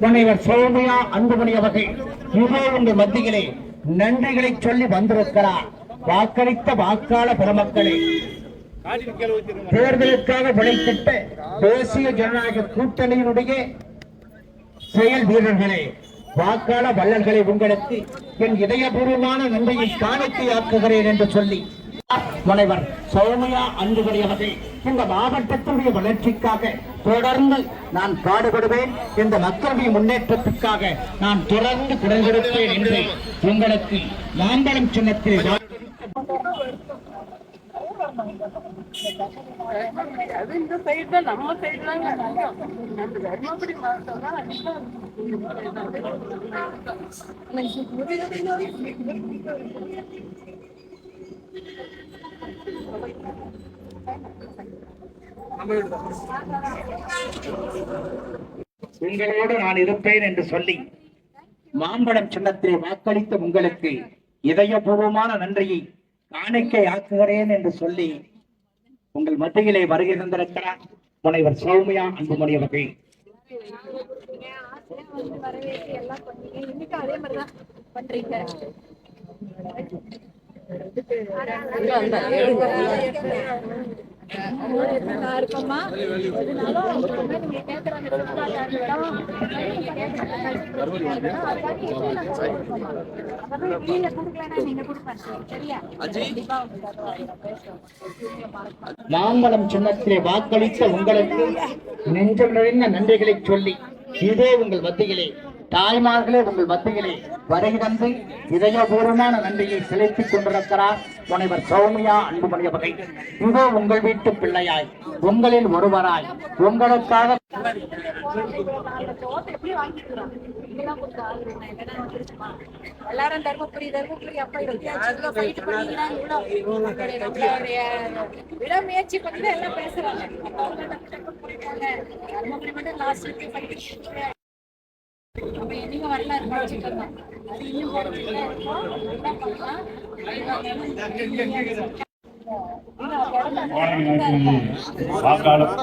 முனைவர் சோமியா அன்புமணி அவர்கள் யுகோவுண்டு மத்தியிலே நன்றிகளை சொல்லி வந்திருக்கிறார். வாக்களித்த வாக்காள பெருமக்களே தேர்தலுக்காக விளைத்திட்ட தேசிய ஜனநாயக கூட்டணியினுடைய செயல் வீரர்களே வாக்காள வள்ளல்களை உங்களுக்கு என் இதயபூர்வமான நன்றியை காணிக்கையாக்குகிறேன் என்று சொல்லி. முனைவர் சௌமியா அன்புமணி அவர்கள் இந்த மாவட்டத்தினுடைய வளர்ச்சிக்காக தொடர்ந்து நான் பாடுபடுவேன். இந்த மக்களுடைய முன்னேற்றத்துக்காக நான் தொடர்ந்து குரல் கொடுப்பேன் என்று உங்களுக்கு மாம்பழம் சின்னத்தில் அது இந்த சைடு தான் நம்ம சைடு தாங்க நம்ம தர்மபுரி மாவட்டம் தான் அதிகம் உங்களோடு நான் இருப்பேன் என்று சொல்லி மாம்பழம் சின்னத்தை வாக்களித்த உங்களுக்கு இதயபூர்வமான நன்றியை காணிக்கை ஆக்குகிறேன் என்று சொல்லி உங்கள் மத்தியிலே வருகை தந்திருக்கிறார் முனைவர் சௌமியா அன்புமணி அவர்கள். வரவேற்று மாம்பழம் சின்னத்திலே வாக்களித்த உங்களுக்கு நெஞ்சம் நிறைந்த நன்றிகளை சொல்லி இதே உங்கள் மத்தியிலே தாய்மார்களே உங்கள் மத்தியிலே வருகை தந்து இதயபூர்வமான நன்றியை செலுத்திக் கொண்டிருக்கிறார் முனைவர் சௌமியா அன்புமணி வகை இதோ உங்கள் வீட்டு பிள்ளையாய் உங்களில் ஒருவராய் உங்களுக்காக எல்லாரும் தர்மபுரி தர்மபுரி அப்ப இருபத்தி ஃபைட் பண்ணி எல்லாம் பேசுறாங்க. தர்மபுரி மட்டும் லாஸ்ட் வீக் அப்ப என்னைக்கும் வரலாறு படிச்சுட்டு இருந்தோம் அது இன்னும் வாக்காளர்.